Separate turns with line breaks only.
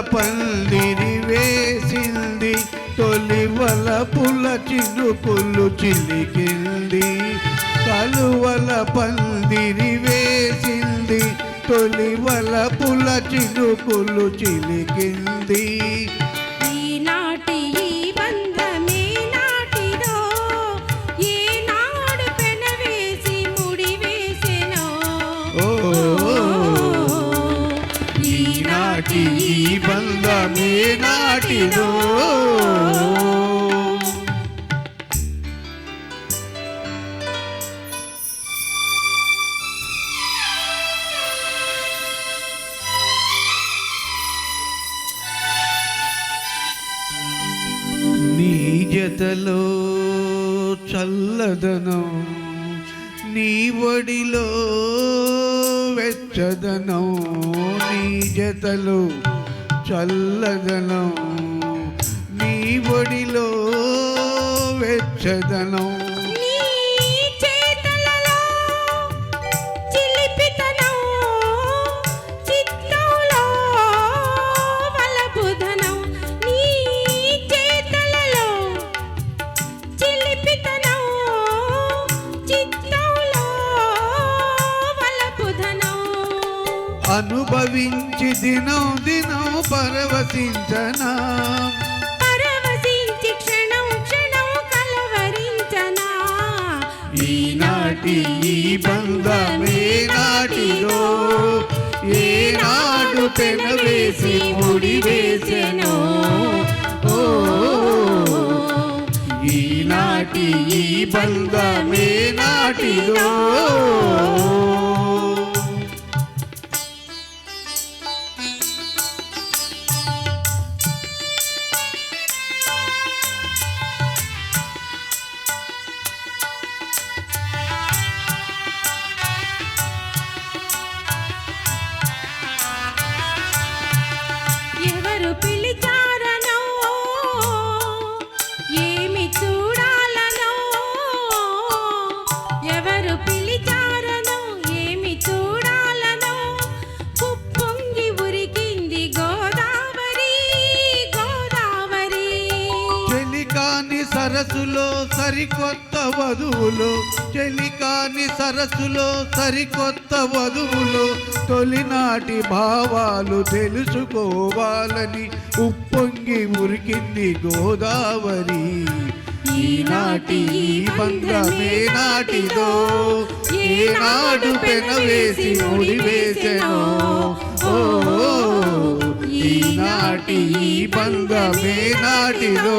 పందిరి వేసింది తొలివల పుల చినుకులు చిలికింది. కలువల పందిరి వేసింది తొలివల పుల చినుకులు చిలికింది.
ఈనాటి ఈ బంధమే నాటిదో
ఈ బంధమే నాటినో నీ జతలో చల్లదనం నీ ఒడిలో వెచ్చదనం నీ జతలో చల్లదనం నీ ఒడిలో వెచ్చదనం. అనుభవించి దినం దినం పరవశించనా.
పరవశించి క్షణం క్షణం కలవరించనా.
ఈనాటి ఈ బంధమే నాటిదో ఏనాడు పెనవేసి ముడి వేసెను. ఓ ఈనాటి ఈ బంధమే నాటిదో సరస్సులో సరికొత్త వధువులు చెలికాని సరస్సులో సరికొత్త వధువులు తొలినాటి భావాలు తెలుసుకోవాలని ఉప్పొంగి ఉరికింది గోదావరి. ఈనాటి బంధమే నాటిదో ఏనాడు పెనవేసి ముడివేసెనో. ఓ ఈనాటి బంధమే నాటిదో.